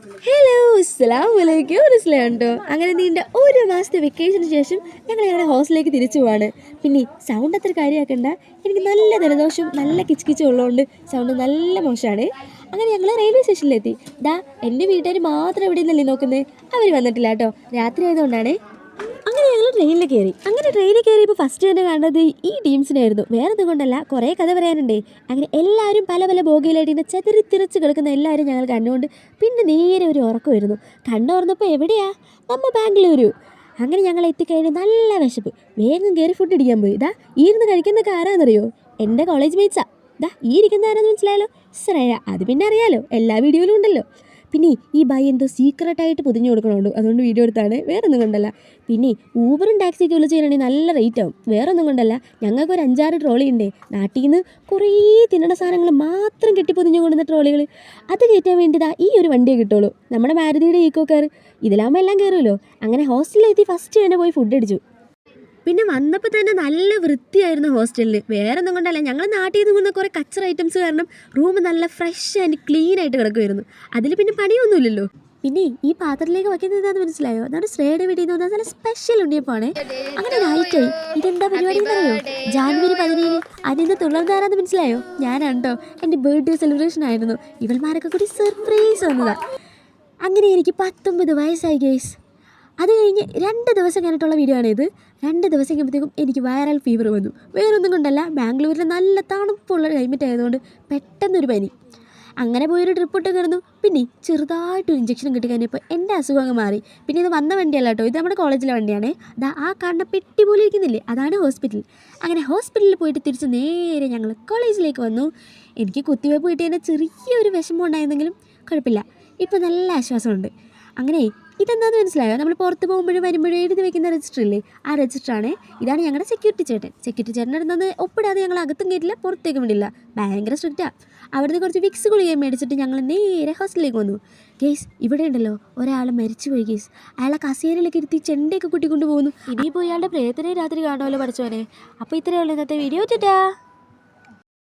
Hello അസ്സലാം വലൈക്കും കേട്ടോ അങ്ങനെ നീണ്ട ഒരു മാസത്തെ വെക്കേഷന് ശേഷം ഞങ്ങൾ ഞങ്ങളുടെ ഹോസ്റ്റലിലേക്ക് തിരിച്ചു പോവാണ്. പിന്നെ സൗണ്ട് അത്ര കാര്യമാക്കണ്ട. എനിക്ക് നല്ല ജലദോഷം നല്ല കിച്ച് ഉള്ളതുകൊണ്ട് സൗണ്ട് നല്ല മോശമാണ്. അങ്ങനെ ഞങ്ങൾ റെയിൽവേ സ്റ്റേഷനിലെത്തി ദാ എന്റെ വീട്ടുകാർ മാത്രം എവിടെ നിന്നല്ലേ നോക്കുന്നത് അവർ വന്നിട്ടില്ല കേട്ടോ. രാത്രി ആയതുകൊണ്ടാണ് ട്രെയിനിൽ കയറി അങ്ങനെ ട്രെയിനിൽ കയറിയപ്പോൾ ഫസ്റ്റ് തന്നെ കണ്ടത് ഈ ടീംസിനായിരുന്നു വേറെ ഇതുകൊണ്ടല്ല കൊണ്ടല്ല കുറേ കഥ പറയാനുണ്ട്. അങ്ങനെ എല്ലാവരും പല പല ബോഗിയിലായിട്ട് ഇങ്ങനെ തിരിച്ച് കിടക്കുന്ന എല്ലാവരും ഞങ്ങൾ കണ്ടുകൊണ്ട് പിന്നെ നേരെ ഒരു ഉറക്കമായിരുന്നു കണ്ണുറന്നപ്പോൾ എവിടെയാ? നമ്മ ബാംഗ്ലൂരു. അങ്ങനെ ഞങ്ങൾ എത്തിക്കഴിഞ്ഞ് നല്ല വിശപ്പ്. വേഗം കയറി ഫുഡ് ഇടിക്കാൻ പോയി. ഇതാ ഇരുന്ന് കഴിക്കുന്നൊക്കെ ആരാന്നറിയോ? എന്റെ കോളേജ് മേച്ചാ ഇതാ ഈ ഇരിക്കുന്ന ആരാന്ന് മനസ്സിലായാലോ ശ്രേയ. അത് പിന്നെ അറിയാലോ. എല്ലാ വീഡിയോയിലും ഉണ്ടല്ലോ. പിന്നെ ഈ ബൈ എന്തോ സീക്രട്ടായിട്ട് പൊതിഞ്ഞു കൊടുക്കണുണ്ട്. അതുകൊണ്ട് വീഡിയോ എടുത്താണ്. വേറെ ഒന്നും കൊണ്ടല്ല. പിന്നെ ഊബറും ടാക്സിയൊക്കെ വിളിച്ച് ചെയ്യണമെങ്കിൽ നല്ല റേറ്റ് ആവും. വേറെ ഒന്നും കൊണ്ടല്ല. ഞങ്ങൾക്ക് ഒരു അഞ്ചാറ് ട്രോളി ഉണ്ട് നാട്ടിൽ നിന്ന് കുറേ തിന്നണ സാധനങ്ങൾ മാത്രം കെട്ടി പൊതിഞ്ഞു കൊണ്ടുവന്ന ട്രോളികൾ അത് കയറ്റാൻ വേണ്ടിയതാ ഈ ഒരു വണ്ടിയെ കിട്ടുള്ളൂ. നമ്മുടെ മാരുതിയുടെ ഈക്കോ കാർ ഇതിലാകുമ്പോൾ എല്ലാം കയറുമല്ലോ അങ്ങനെ ഹോസ്റ്റലിലെത്തി ഫസ്റ്റ് തന്നെ പോയി ഫുഡ് അടിച്ചു. പിന്നെ വന്നപ്പോൾ തന്നെ നല്ല വൃത്തിയായിരുന്നു ഹോസ്റ്റലിൽ വേറെ ഒന്നും കൊണ്ടല്ല. ഞങ്ങൾ നാട്ടിൽ നിന്ന് കൊണ്ടുവന്ന കുറേ കച്ചർ ഐറ്റംസ് കാരണം റൂം നല്ല ഫ്രഷ് ആൻഡ് ക്ലീൻ ആയിട്ട് കിടക്കുമായിരുന്നു അതിൽ പിന്നെ പണിയൊന്നുമില്ലല്ലോ. പിന്നെ ഈ പാത്രത്തിലേക്ക് വയ്ക്കുന്നത് എന്താണെന്ന് മനസ്സിലായോ? അതാണ് ശ്രേയുടെ വീട്ടിൽ നിന്ന് നല്ല സ്പെഷ്യൽ ഉണ്ണിയപ്പാണ് അങ്ങനെ നൈറ്റായി ഇതെന്താ പരിപാടി എന്നറിയോ ജാനുവരി പതിനേഴ് അതിന്ന് തുടർന്നാരാന്ന് മനസ്സിലായോ? ഞാനുണ്ടോ എന്റെ ബർത്ത്ഡേ സെലിബ്രേഷൻ ആയിരുന്നു. ഇവൾമാരൊക്കെ കൂടി സർപ്രൈസ് വന്നതാ. അങ്ങനെ എനിക്ക് പത്തൊമ്പത് വയസ്സായി ഗേസ് അത് കഴിഞ്ഞ് രണ്ട് ദിവസം കഴിഞ്ഞിട്ടുള്ള വീഡിയോ ആണ് ഇത് രണ്ട് ദിവസം കഴിയുമ്പോഴത്തേക്കും എനിക്ക് വൈറൽ ഫീവർ വന്നു. വേറൊന്നും കൊണ്ടല്ല ബാംഗ്ലൂരിൽ നല്ല തണുപ്പുള്ള ക്ലൈമറ്റ് ആയതുകൊണ്ട് പെട്ടെന്നൊരു പനി. അങ്ങനെ പോയൊരു ട്രിപ്പ് ഇട്ട് കിടന്നു പിന്നെ ചെറുതായിട്ടൊരു ഇഞ്ചക്ഷൻ കിട്ടി കഴിഞ്ഞപ്പോൾ എന്റെ അസുഖം അങ്ങ് മാറി. പിന്നെ ഇത് വന്ന വണ്ടിയല്ല കേട്ടോ ഇത് നമ്മുടെ കോളേജിലെ വണ്ടിയാണ്. അതാ ആ കാണുന്ന പെട്ടി പോലെ ഇരിക്കുന്നില്ലേ അതാണ് ഹോസ്പിറ്റൽ അങ്ങനെ ഹോസ്പിറ്റലിൽ പോയിട്ട് തിരിച്ച് നേരെ ഞങ്ങൾ കോളേജിലേക്ക് വന്നു. എനിക്ക് കുത്തിവയ്പ്പ് കിട്ടിയതിന്റെ ചെറിയൊരു വിഷമം ഉണ്ടായിരുന്നെങ്കിലും കുഴപ്പമില്ല. ഇപ്പോൾ നല്ല ആശ്വാസമുണ്ട്. അങ്ങനെ ഇതെന്താന്ന് മനസ്സിലായോ? നമ്മൾ പുറത്ത് പോകുമ്പോഴും വരുമ്പോഴും എഴുതി വെക്കുന്ന രജിസ്റ്റർ ഇല്ലേ? ആ രജിസ്റ്ററാണ് ഇതാണ് ഞങ്ങളുടെ സെക്യൂരിറ്റി ചേട്ടൻ. സെക്യൂരിറ്റി ചേട്ടൻ അടുത്തുനിന്ന് ഒപ്പിടാതെ ഞങ്ങൾ അകത്തും കയറ്റില്ല പുറത്തേക്കും വിടില്ല. ഭയങ്കര സ്ട്രിക്റ്റാണ് അവിടുന്ന് കുറച്ച് വിക്സ് ഗുളികയും മേടിച്ചിട്ട് ഞങ്ങൾ നേരെ ഹോസ്റ്റലിലേക്ക് വന്നു. കേസ് ഇവിടെ ഉണ്ടല്ലോ. ഒരാൾ മരിച്ചുപോയി കേസ് അയാളെ കസേരയിലേക്ക് ഇരുത്തി ചെണ്ടയൊക്കെ കൊണ്ടുപോകുന്നു പോകുന്നു. ഇനിയിപ്പോൾ ഇയാളുടെ പ്രേതനെ രാത്രി കാണുമല്ലോ പഠിച്ചോനെ അപ്പോൾ ഇത്രയേ ഉള്ളൂ ഇന്നത്തെ വീഡിയോ ചേട്ടാ